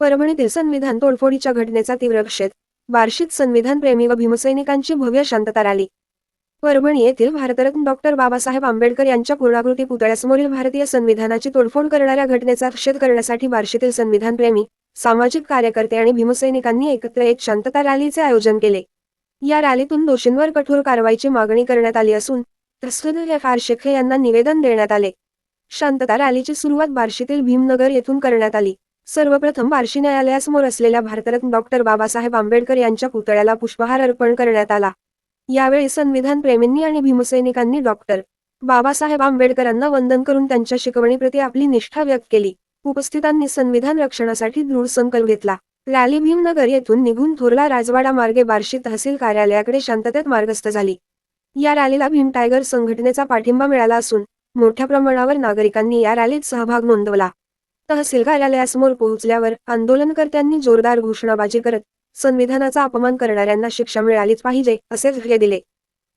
परभणीतील संविधान तोडफोडीच्या घटनेचा तीव्र निषेध. बार्शीत संविधान प्रेमी व भीमसैनिकांची भव्य शांतता राली. परभणी येथील भारतरत्न डॉक्टर बाबासाहेब आंबेडकर यांच्या पूर्णाकृती पुतळ्यासमोरील भारतीय संविधानाची तोडफोड करणाऱ्या घटनेचा निषेध करण्यासाठी बार्शीतील संविधान प्रेमी सामाजिक कार्यकर्ते आणि भीमसैनिकांनी एकत्र एक शांतता रॅलीचे आयोजन केले. या रॅलीतून दोषींवर कठोर कारवाईची मागणी करण्यात आली असून तस्कद एफ. आर. शेखे यांना निवेदन देण्यात आले. शांतता रॅलीची सुरुवात बार्शीतील भीमनगर येथून करण्यात आली. सर्वप्रथम बार्शी न्यायालयासमोर असलेल्या भारतरत्न डॉक्टर बाबासाहेब आंबेडकर यांच्या पुतळ्याला पुष्पहार अर्पण करण्यात आला. यावेळी संविधान प्रेमींनी आणि भीमसैनिकांनी डॉक्टर बाबासाहेब आंबेडकरांना वंदन करून त्यांच्या शिकवणीप्रती आपली निष्ठा व्यक्त केली. उपस्थितांनी संविधान रक्षणासाठी दृढ संकल्प घेतला. रॅली भीमनगर येथून निघून थोरला राजवाडा मार्गे बार्शी तहसील कार्यालयाकडे शांततेत मार्गस्थ झाली. या रॅलीला भीम टायगर संघटनेचा पाठिंबा मिळाला असून मोठ्या प्रमाणावर नागरिकांनी या रॅलीत सहभाग नोंदवला. तहसील कार्यालयासमोर पोहोचल्यावर आंदोलनकर्त्यांनी जोरदार घोषणाबाजी करत संविधानाचा अपमान करणाऱ्यांना शिक्षा मिळालीच पाहिजे असे धैर्य दिले.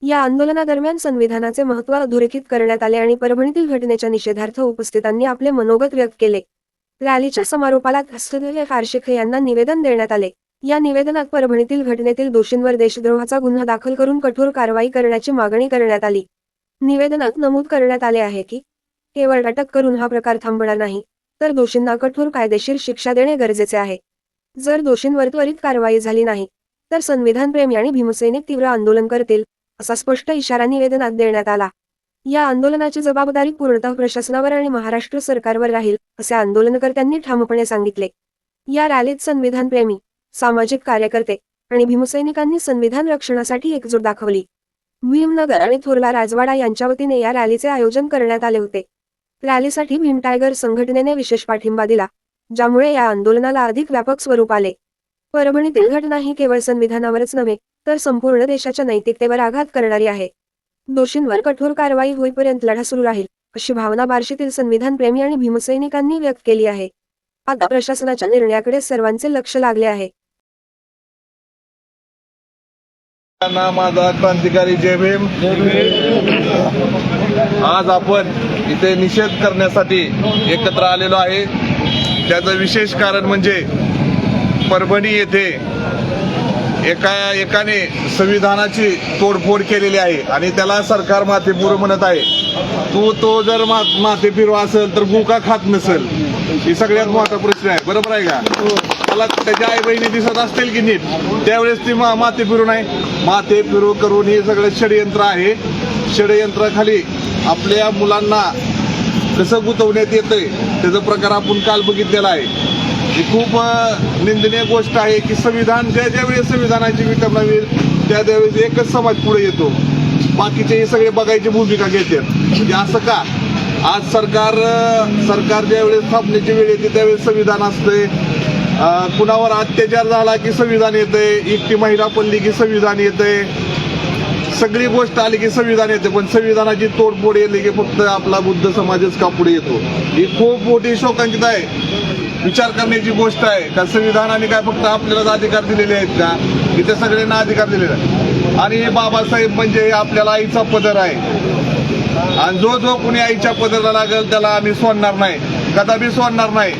या आंदोलनादरम्यान संविधानाचे महत्त्व अधोरेखित करण्यात आले आणि परभणीतील घटनेच्या निषेधार्थ उपस्थितांनी आपले मनोगत व्यक्त केले. रॅलीच्या समारोपाला हस्तदेव फारशेखे यांना निवेदन देण्यात आले. या निवेदनात परभणीतील घटनेतील दोषींवर देशद्रोहाचा गुन्हा दाखल करून कठोर कारवाई करण्याची मागणी करण्यात आली. निवेदनात नमूद करण्यात आले आहे की केवळ अटक करून हा प्रकार थांबणार नाही तर दोषींना कठोर कायदेशीर शिक्षा देणे गरजेचे आहे. जर दोषींवर त्वरित कारवाई झाली नाही तर संविधानप्रेमी आणि भीमसैनिक तीव्र आंदोलन करतील असा स्पष्ट इशारा निवेदनात देण्यात आला. या आंदोलनाची जबाबदारी पूर्णतः प्रशासनावर आणि महाराष्ट्र सरकारवर राहील असे आंदोलनकर्त्यांनी ठामपणे सांगितले. या रॅलीत संविधानप्रेमी सामाजिक कार्यकर्ते आणि भीमसैनिकांनी संविधान रक्षणासाठी एकजूट दाखवली. भीमनगर आणि थोरला राजवाडा यांच्या वतीने या रॅलीचे आयोजन करण्यात आले होते. रॅलीसाठी भीम टायगर संघटनेने विशेष पाठिंबा दिला ज्यामुळे या आंदोलनाला अधिक व्यापक स्वरूप आले. परभणीतील घटना ही केवळ संविधानावरच नव्हे तर संपूर्ण देशाच्या नैतिकतेवर आघात करणारी आहे. दोषींवर कठोर कारवाई होईपर्यंत लढा सुरू राहील अशी भावना बार्शीतील संविधान प्रेमी आणि भीमसैनिकांनी व्यक्त केली आहे. आता प्रशासनाच्या निर्णयाकडे सर्वांचे लक्ष लागले आहे. ना माझा क्रांतिकारी जय भीम. आज आपण इथे निषेध करण्यासाठी एकत्र आलेलो आहे. त्याचं विशेष कारण म्हणजे परभणी येथे एका एकाने संविधानाची तोडफोड केलेली आहे आणि त्याला सरकार माथेपूर म्हणत आहे. तू तो जर मा माथे फिरवा असेल तर मुका खात नसेल. ही सगळ्यात मोठा प्रश्न आहे. बरोबर आहे का? त्याला त्याच्या आई बहिणी दिसत असतील की नीट त्यावेळेस ती मा फिरू नाही माते फिरू करून हे सगळं षडयंत्र आहे. षडयंत्राखाली आपल्या मुलांना कसं गुंतवण्यात येतंय त्याचा प्रकार आपण काल बघितलेला आहे. ही खूप निंदनीय गोष्ट आहे की संविधान ज्या ज्यावेळेस संविधानाची विटंबना होईल त्या त्यावेळेस एकच समाज पुढे येतो. बाकीचे हे सगळे बघायची भूमिका घेतात म्हणजे असं का? आज सरकार सरकार ज्यावेळेस स्थापनेची वेळ येते त्यावेळेस संविधान असतंय. कुणावर अत्याचार झाला की संविधान येते एकटी महिला पडली की संविधान येते सगळी गोष्ट आली की संविधान येते पण संविधानाची तोडफोड येते की फक्त आपला बुद्ध समाजच का पुढे येतो? ही खूप मोठी शोकांकित आहे. विचार करण्याची गोष्ट आहे. का संविधानाने काय फक्त आपल्यालाच अधिकार दिलेले आहेत का? इथे सगळ्यांना अधिकार दिलेले आहेत. आणि हे बाबासाहेब म्हणजे आपल्याला आईचा पदर आहे. आणि जो जो कुणी आईच्या पदरला लागेल त्याला आम्ही सोडणार नाही. कदापि सोडणार नाही.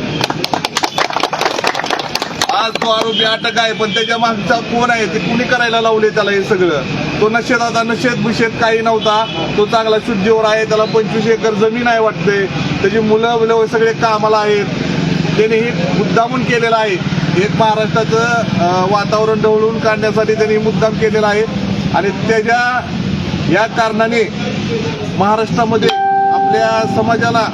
आज तो आरोपी अटक आहे पण त्याच्या मागचा कोण आहे ते कुणी करायला लावले त्याला हे सगळं? तो नशेत आता नशेत बिशेत काही नव्हता. तो चांगला शुद्धीवर आहे त्याला पंचवीस एकर जमीन आहे वाटते त्याची मुलं मुलं सगळे कामाला आहेत. त्याने हे मुद्दामून केलेलं आहे. एक महाराष्ट्राचं वातावरण ढवळून काढण्यासाठी त्यांनी मुद्दाम केलेला आहे. आणि त्याच्या या कारणाने महाराष्ट्रामध्ये आपल्या समाजाला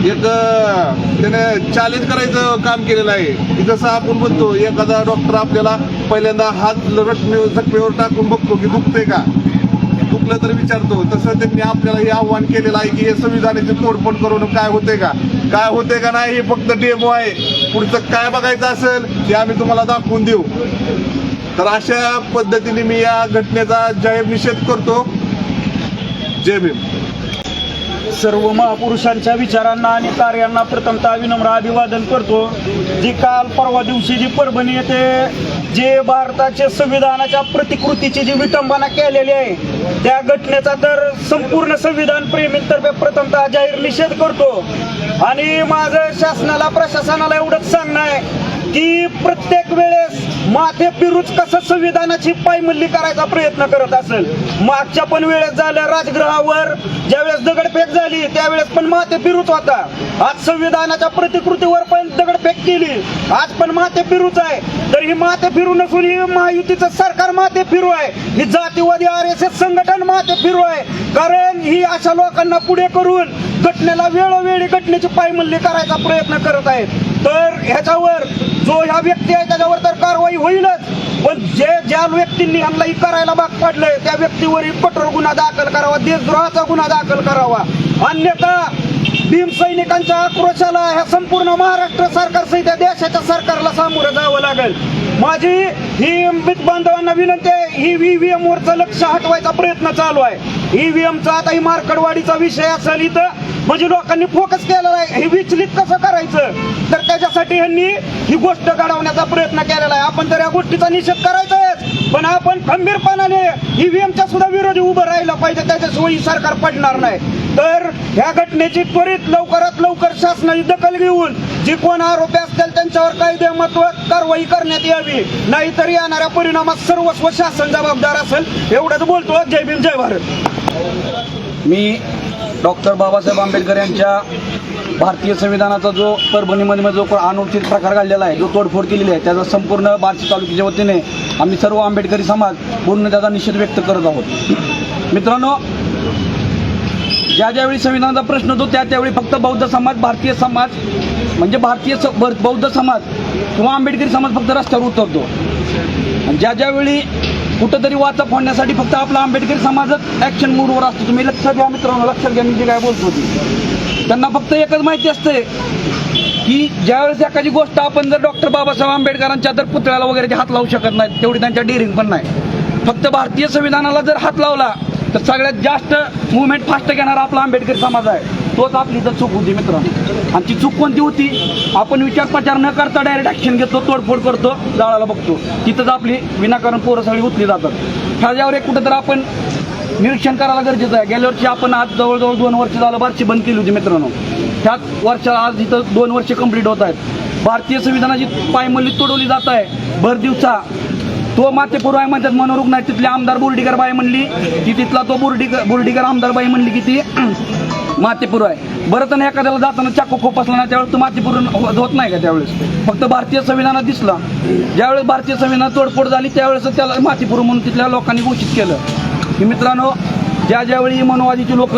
एक त्याने चॅलेंज करायचं काम केलेलं आहे. की जसं आपण म्हणतो एखादा डॉक्टर आपल्याला पहिल्यांदा हात रटणे जखमेवर टाकून बघतो की दुखते का? दुखलं तर विचारतो. तसं त्यांनी आपल्याला हे आव्हान केलेलं आहे की हे संविधानाची तोडफोड करून काय होते का? काय होते का नाही हे फक्त डेमो आहे. पुढचं काय बघायचं असेल ते आम्ही तुम्हाला दाखवून देऊ. तर अशा पद्धतीने मी या घटनेचा जाहीर निषेध करतो. जय भीम. सर्व महापुरुषांच्या विचारांना आणि कार्यांना प्रथमतः विनम्र अभिवादन करतो. जी काल परवा दिवशी जी परभणी येथे जे भारताच्या संविधानाच्या प्रतिकृतीची जी विटंबना केलेली आहे त्या घटनेचा तर संपूर्ण संविधान प्रेमींतर्फे प्रथमतः जाहीर निषेध करतो. आणि माझं शासनाला प्रशासनाला एवढंच सांगणं आहे की प्रत्येक वेळेस माथे पिरूच कसं संविधानाची पायमल्ली करायचा प्रयत्न करत असेल? मागच्या पण वेळेस झालं राजगृहावर ज्यावेळेस दगडफेक झाली त्यावेळेस पण माथे पिरूच होता. आज संविधानाच्या प्रतिकृतीवर पण दगडफेक केली. आज पण माथे पिरूच आहे. तर ही माथे फिरू नसून ही महायुतीचं सरकार माथे फिरू आहे. ही जातीवादी आर एस एस संघटन माथे फिरू आहे. कारण ही अशा लोकांना पुढे करून घटनेला वेळोवेळी घटनेची पायमल्ली करायचा प्रयत्न करत आहेत. तर ह्याच्यावर जो ह्या व्यक्ती आहे त्याच्यावर तर कारवाई होईलच. पण जे ज्या व्यक्तींनी ह्यांना ही करायला भाग पडलंय त्या व्यक्तीवरही कठोर गुन्हा दाखल करावा देशद्रोहाचा गुन्हा दाखल करावा. अन्यथा भीम सैनिकांच्या आक्रोशाला ह्या संपूर्ण महाराष्ट्र सरकार सहित देशाच्या सरकारला सामोरं जावं लागेल. माझी ही मित बांधवांना विनंती आहे ही व्हीव्हीएम वरचं लक्ष हटवायचा प्रयत्न चालू आहे. ईव्हीएमचा आता ही मार्कडवाडीचा विषय असेल इथं म्हणजे लोकांनी फोकस केलेला आहे. हे विचलित कसं करायचं? तर त्याच्यासाठी ह्यांनी ही गोष्ट घडवण्याचा प्रयत्न केलेला आहे. आपण तर या गोष्टीचा निषेध करायचा पण आपण खंबीरपणाने ईव्हीएमच्या सुद्धा विरोधी उभं राहिला पाहिजे त्याच्या सोयी सरकार पडणार नाही. तर ह्या घटनेची त्वरित लवकरात लवकर शासनाची दखल घेऊन जे कोण आरोपी असतील त्यांच्यावर कायदेमत्व कारवाई करण्यात यावी. नाहीतर येणाऱ्या परिणामात सर्वस्व शासन जबाबदार असेल एवढंच बोलतो. जय भीम जय भारत. मी डॉक्टर बाबासाहेब आंबेडकर यांच्या भारतीय संविधानाचा जो परभणीमध्ये जो अनुचित प्रकार घडलेला आहे जो तोडफोड केलेली आहे त्याचा संपूर्ण बार्शी तालुक्याच्या वतीने आम्ही सर्व आंबेडकरी समाज पूर्ण त्याचा निषेध व्यक्त करत आहोत. मित्रांनो ज्या ज्यावेळी संविधानाचा प्रश्न होतो त्या त्यावेळी फक्त बौद्ध समाज भारतीय समाज म्हणजे भारतीय स- बौद्ध समाज किंवा आंबेडकरी समाज फक्त रस्त्यावर उतरतो. आणि ज्या ज्यावेळी कुठंतरी वाचा फोडण्यासाठी फक्त आपला आंबेडकरी समाजच ॲक्शन मूडवर असतो. तुम्ही लक्षात घ्या मित्रांनो लक्षात घ्या मी जे काय बोलतो त्यांना फक्त एकच माहिती असते की ज्यावेळेस एखादी गोष्ट आपण जर डॉक्टर बाबासाहेब आंबेडकरांच्या तर पुतळ्याला वगैरे ते हात लावू शकत नाहीत तेवढी त्यांच्या डेअरिंग पण नाही. फक्त भारतीय संविधानाला जर हात लावला तर सगळ्यात जास्त मुवमेंट फास्ट घेणारा आपला आंबेडकर समाज आहे. तोच आपली तर चूक होती मित्रांनो. आणि ती चूक कोणती होती? आपण विचारप्रचार न करता डायरेक्ट ॲक्शन घेतो तोडफोड करतो जाळाला बघतो. तिथंच आपली विनाकारण पोरं सगळी उचली जातात. ह्याच्यावर एक कुठं तर आपण निरीक्षण करायला गरजेचं आहे. गेल्या वर्षी आपण आज जवळजवळ दोन वर्ष झालं बारशी बंद केली होती मित्रांनो. ह्याच वर्षाला आज इथं दोन वर्ष कंप्लीट होत आहेत. भारतीय संविधानाची पायमल्ली तोडवली जात आहे. भर दिवसा. तो मातेपूर्व आहे म्हणतात मनोरुग्ण आहे. तिथली आमदार बोर्डीकर बाई म्हणली की तिथला तो बोर्डीकर बोर्डीकर आमदार बाई म्हणली की ती मातीपूर आहे. बरं तर एखाद्याला जाताना चाकू खोपसला ना त्यावेळेस तो मातीपूर हो- होत नाही का त्यावेळेस? फक्त भारतीय संविधानात दिसला. ज्यावेळेस भारतीय संविधान तोडफोड झाली त्यावेळेस त्याला मातीपूर म्हणून तिथल्या लोकांनी घोषित केलं. की मित्रांनो ज्या ज्यावेळी मनोवादीची लोक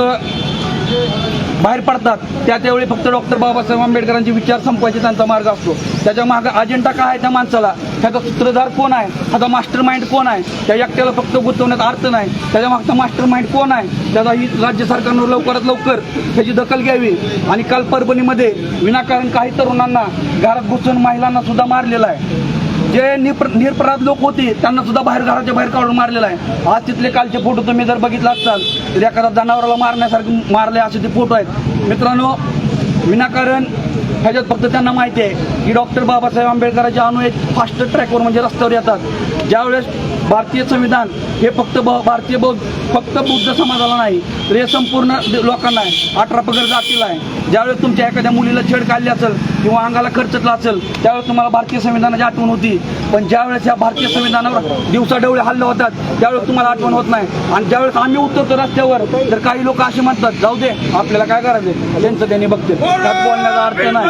बाहेर पडतात. त्या त्यावेळी फक्त डॉक्टर बाबासाहेब आंबेडकरांचे विचार संपवायचे त्यांचा मार्ग असतो. त्याच्यामागे अजेंडा काय आहे त्या माणसाला? त्याचा सूत्रधार कोण आहे? त्याचा मास्टर माइंड कोण आहे? त्या एकट्याला फक्त गुंतवण्यात अर्थ नाही. त्याच्या मागचा मास्टर माइंड कोण आहे? त्याचा ही राज्य सरकारनं लवकरात लवकर त्याची दखल घ्यावी. आणि काल परभणीमध्ये विनाकारण काही तरुणांना घरात घुसून महिलांना सुद्धा मारलेला आहे. जे निप्र निरपराध लोक होते त्यांना सुद्धा बाहेर घराच्या बाहेर काढून मारलेला आहे. आज तिथले कालचे फोटो तुम्ही जर बघितला असाल तर एखादा जनावराला मारण्यासारखे मारले असे ते फोटो आहेत. मित्रांनो विनाकारण ह्याच्यात फक्त त्यांना माहिती आहे की डॉक्टर बाबासाहेब आंबेडकरांचे अनुयायी फास्ट ट्रॅकवर म्हणजे रस्त्यावर येतात. ज्यावेळेस भारतीय संविधान हे फक्त ब- भारतीय बौद्ध फक्त बुद्ध समाजाला नाही तर हे संपूर्ण लोकांना आहे. अठरा पगड जातीला आहे. ज्यावेळेस तुमच्या एखाद्या मुलीला छेड काढली असेल किंवा अंगाला खर्चटला असेल त्यावेळेस तुम्हाला भारतीय संविधानाची आठवण होती. पण ज्यावेळेस या भारतीय संविधानावर दिवसाढवळे हल्ले होतात त्यावेळेस तुम्हाला आठवण होत नाही. आणि ज्यावेळेस आम्ही उतरतो रस्त्यावर तर काही लोक असे म्हणतात जाऊ दे आपल्याला काय करायचं त्यांचं त्यांनी बघते त्यात बोलण्याचा अर्थ नाही.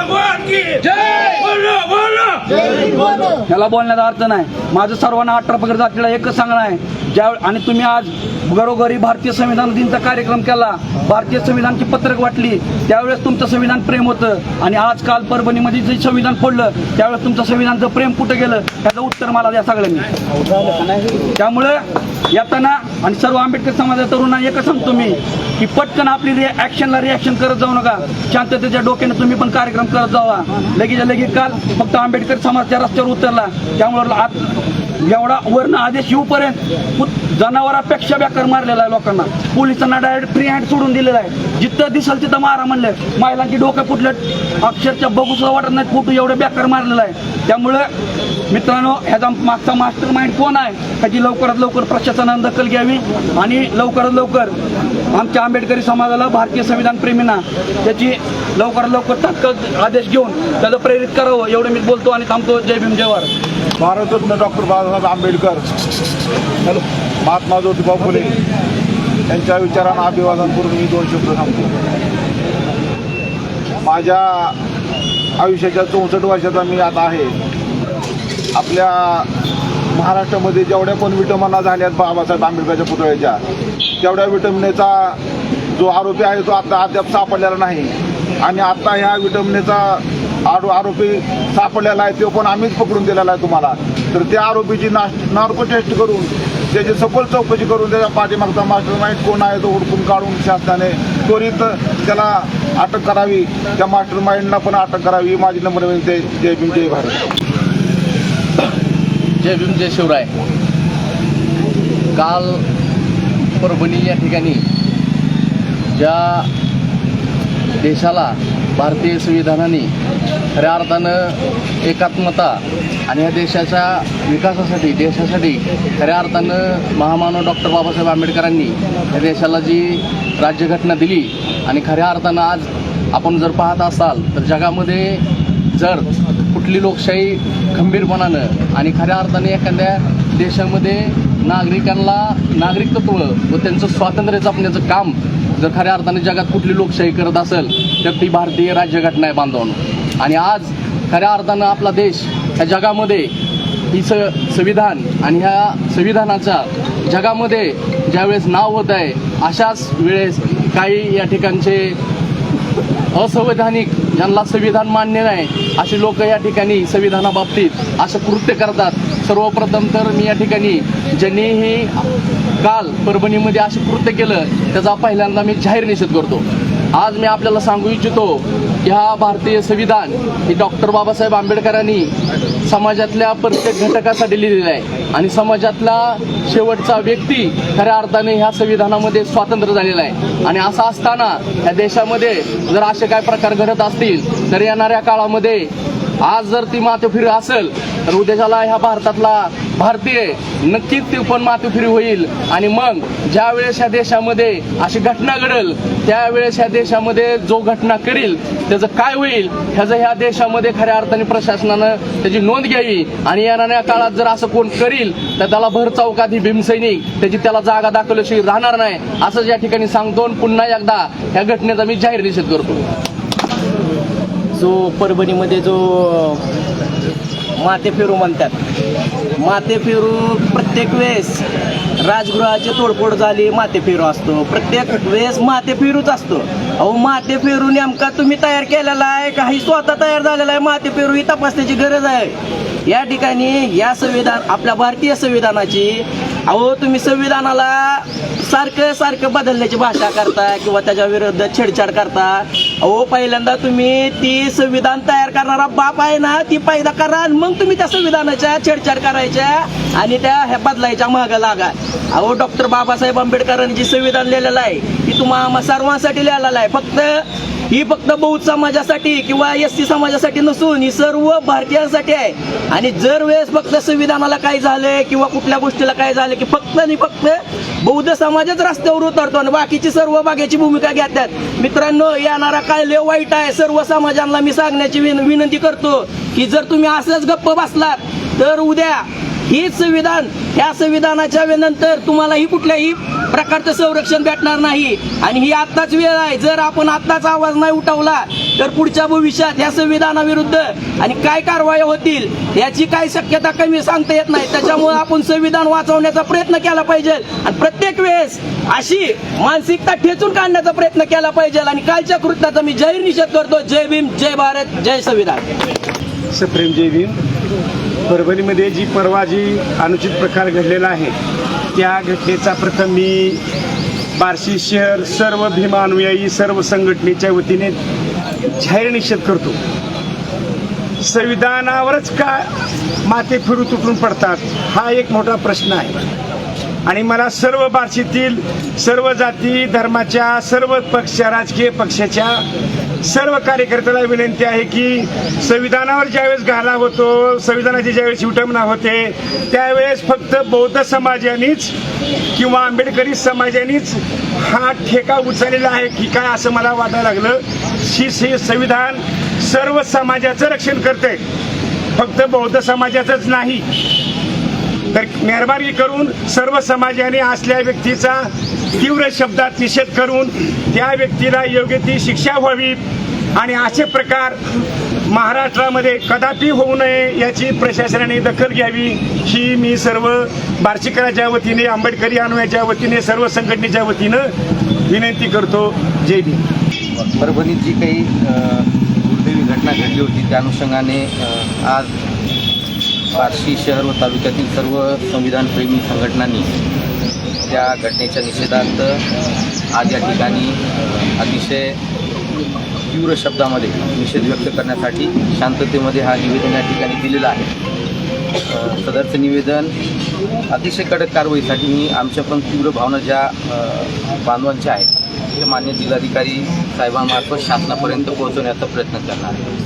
याला बोलण्याचा अर्थ नाही. माझं सर्वांना अठरा पगड जातीला एकच सांगणं आहे. ज्या आणि तुम्ही आज घरोघरी भारतीय संविधान दिनचा कार्यक्रम केला भारतीय संविधानची पत्रक वाटली त्यावेळेस तुमचं संविधान प्रेम होतं. आणि आजकाल परभणीमध्ये जे संविधान फोडलं त्यावेळेस तुमचं संविधानचं प्रेम कुठं गेलं त्याचं उत्तर मला द्या सगळ्यांनी. त्यामुळे येताना आणि सर्व आंबेडकर समाजाच्या तरुणांना एकच सांगतो मी की पटकन आपली रि ॲक्शनला रिॲक्शन करत जाऊ नका. शांततेच्या डोक्याने तुम्ही पण कार्यक्रम करत जावा. लगेच लगेच काल फक्त आंबेडकर समाजच्या रस्त्यावर उतरला. त्यामुळे आज एवढा वर्ण आदेश येऊपर्यंत जनावरापेक्षा बेकार मारलेला आहे लोकांना. पोलिसांना डायरेक्ट फ्री हँड सोडून दिलेला आहे. जिथं दिसल तिथं मारा म्हणले. महिलांची डोकं कुठलं अक्षरशः बघू सुद्धा वाटत नाही फोटो एवढं बेकार मारलेला आहे. त्यामुळं मित्रांनो ह्याचा मागचा मास्टर माइंड कोण आहे? ह्याची लवकरात लवकर प्रशासनानं दखल घ्यावी आणि लवकरात लवकर आमच्या आंबेडकरी समाजाला भारतीय संविधान प्रेमींना त्याची लवकरात लवकर तात्काळ आदेश घेऊन त्याला प्रेरित करावं एवढं मी बोलतो आणि थांबतो. जय भीम जयवार भारतरत्न डॉक्टर बाबासाहेब आंबेडकर महात्मा ज्योतिबा फुले यांच्या विचारांना अभिवादन करून मी दोन शब्द सांगतो. माझ्या आयुष्याच्या चौसष्ट वर्षाचा मी आता आहे. आपल्या महाराष्ट्रामध्ये जेवढ्या पण विटंबना झाल्यात बाबासाहेब आंबेडकरच्या पुतळ्याच्या तेवढ्या विटंबनेचा जो आरोपी आहे तो आता अद्याप सापडलेला नाही. आणि आता ह्या विटंबनेचा आरो आरोपी सापडलेला आहे तो पण आम्हीच पकडून दिलेला आहे तुम्हाला. तर त्या आरोपीची नाश नार्को टेस्ट करून त्याची सखोल चौकशी करून त्याच्या पाठीमागचा मास्टर माइंड कोण आहे तो हुडकून काढून शासनाने त्वरित त्याला अटक करावी. त्या मास्टर माइंडला पण अटक करावी. ही माझी नंबर विनंती जय भीम जय भारत. जय भीम जय शिवराय. काल परभणी या ठिकाणी ज्या देशाला भारतीय संविधानाने खऱ्या अर्थानं एकात्मता आणि या देशाच्या विकासासाठी देशासाठी खऱ्या अर्थानं महामानव डॉक्टर बाबासाहेब आंबेडकरांनी या देशाला जी राज्यघटना दिली आणि खऱ्या अर्थानं आज आपण जर पाहत असाल तर जगामध्ये जर कुठली लोकशाही खंबीरपणानं आणि खऱ्या अर्थाने एखाद्या देशामध्ये नागरिकांना नागरिकत्व व त्यांचं स्वातंत्र्य जपण्याचं काम जर खऱ्या अर्थाने जगात कुठली लोकशाही करत असेल तर ती भारतीय राज्यघटना आहे बांधवणं आणि आज खऱ्या अर्थानं आपला देश ह्या जगामध्ये ही स संविधान आणि ह्या संविधानाचा जगामध्ये ज्यावेळेस नाव होत आहे अशाच वेळेस काही या ठिकाणचे असंवैधानिक ज्यांना संविधान मान्य नाही अशी लोक या ठिकाणी संविधानाबाबतीत असं कृत्य करतात. सर्वप्रथम तर मी या ठिकाणी ज्यांनी हे काल परभणीमध्ये असे कृत्य केलं त्याचा पहिल्यांदा मी जाहीर निषेध करतो. आज मी आपल्याला सांगू इच्छितो की हा भारतीय संविधान हे डॉक्टर बाबासाहेब आंबेडकरांनी समाजातल्या प्रत्येक घटकासाठी लिहिलेलं आहे आणि समाजातला शेवटचा व्यक्ती खऱ्या अर्थाने ह्या संविधानामध्ये स्वातंत्र्य झालेला आहे. आणि असं असताना या देशामध्ये जर असे काय प्रकार घडत असतील तर येणाऱ्या काळामध्ये आज जर ती माथेफिरी असेल तर उद्याच्याला ह्या भारतातला भारतीय नक्कीच ती पण माथेफिरी होईल. आणि मग ज्या वेळेस ह्या देशामध्ये अशी घटना घडेल त्यावेळेस ह्या देशामध्ये जो घटना करील त्याचं काय होईल ह्याचं ह्या देशामध्ये खऱ्या अर्थाने प्रशासनानं त्याची नोंद घ्यावी. आणि येणाऱ्या काळात जर असं कोण करील तर त्याला भर चौकात ही भीमसैनिक त्याची त्याला जागा दाखवल्याशिवाय राहणार नाही. असं या ठिकाणी सांगतो पुन्हा एकदा ह्या घटनेचा मी जाहीर निषेध करतो. जो परभणीमध्ये जो माते फेरू म्हणतात. माते फेरू प्रत्येक वेळेस राजगृहाची तोडफोड झाली माते फेरू असतो. प्रत्येक वेळेस माते फेरूच असतो. अहो माते फेरू नेमका तुम्ही तयार केलेला आहे काही स्वतः तयार झालेला आहे. माते फेरू ही तपासण्याची गरज आहे. या ठिकाणी या संविधान आपल्या भारतीय संविधानाची अहो तुम्ही संविधानाला सारखं सारखं बदलण्याची भाषा करता किंवा त्याच्या विरुद्ध छेडछाड करता. अहो पहिल्यांदा तुम्ही ती संविधान तयार करणारा बाप आहे ना ती पैदा करा आणि मग तुम्ही त्या संविधानाच्या छेडछाड करायच्या आणि त्या ह्या बदलायच्या मागं लागा. अहो डॉक्टर बाबासाहेब आंबेडकरांनी जी संविधान लिहिलेलं आहे ती तुम्हा सर्वांसाठी लिहिलेलं आहे. फक्त ही फक्त बौद्ध समाजासाठी किंवा एस सी समाजासाठी नसून ही सर्व भारतीयांसाठी आहे. आणि जर वेळेस फक्त संविधानाला काय झालंय किंवा कुठल्या गोष्टीला काय झालं की फक्त आणि फक्त बौद्ध समाजच रस्त्यावर उतरतो आणि बाकीची सर्व बागेची भूमिका घेतात. मित्रांनो येणारा काय लय वाईट आहे. सर्व समाजांना मी सांगण्याची विन- विनंती करतो की जर तुम्ही असंच गप्प बसलात तर उद्या हीच संविधान ह्या संविधानाच्या नंतर तुम्हालाही कुठल्याही प्रकारचं संरक्षण भेटणार नाही. आणि ही आत्ताच वेळ आहे. जर आपण आत्ताच आवाज नाही उठवला तर पुढच्या भविष्यात ह्या संविधानाविरुद्ध आणि काय कारवाई होतील याची काय शक्यता कमी सांगता येत नाही. त्याच्यामुळे आपण संविधान वाचवण्याचा प्रयत्न केला पाहिजे. आणि प्रत्येक वेळेस अशी मानसिकता ठेचून काढण्याचा प्रयत्न केला पाहिजे. आणि कालच्या कृत्याचा मी जाहीर निषेध करतो. जय भीम जय भारत जय संविधान. सप्रेम जय भीम. परभणीमध्ये जी परवा जी अनुचित प्रकार घडलेला आहे त्या घटनेचा प्रथम मी बार्शी शहर सर्व भीमानुयायी सर्व संघटनेच्या वतीने जाहीर निषेध करतो. संविधानावरच का माते फिरू तुटून पडतात हा एक मोठा प्रश्न आहे. आणि मला सर्व बार्शीतील सर्व जाती धर्माच्या सर्व पक्ष राजकीय पक्षाच्या सर्व कार्यकर्त्याला विनंती आहे की संविधानावर ज्यावेळेस घाला होतो संविधानाची ज्यावेळेस विटंबना होते त्यावेळेस फक्त बौद्ध समाजानेच किंवा आंबेडकरी समाजानेच हा ठेका उचललेला आहे की काय असं मला वाटायला लागलं. ही हे संविधान सर्व समाजाचं रक्षण करते. फक्त बौद्ध समाजाचंच नाही. तर मेहरबानी करून सर्व समाजाने असल्या व्यक्तीचा तीव्र शब्दात निषेध करून त्या व्यक्तीला योग्य ती शिक्षा व्हावी. आणि असे प्रकार महाराष्ट्रामध्ये कदापि होऊ नये याची प्रशासनाने दखल घ्यावी. ही मी सर्व बार्शीकराच्या वतीने आंबेडकरी अनुयाच्या वतीने सर्व संघटनेच्या वतीनं विनंती करतो. जय भीम. परभणीत जी काही दुर्दैवी घटना घडली होती त्या अनुषंगाने आज बार्शी शहर व तालुक्यातील सर्व संविधानप्रेमी संघटनांनी त्या घटनेच्या निषेधार्थ आज या ठिकाणी अतिशय तीव्र शब्दामध्ये निषेध व्यक्त करण्यासाठी शांततेमध्ये हा निवेदन या ठिकाणी दिलेला आहे. सदरचं निवेदन अतिशय कडक कारवाईसाठी मी आमच्या पण तीव्र भावना ज्या बांधवांच्या आहेत ते मान्य जिल्हाधिकारी साहेबांमार्फत शासनापर्यंत पोहोचवण्याचा प्रयत्न करणार आहे.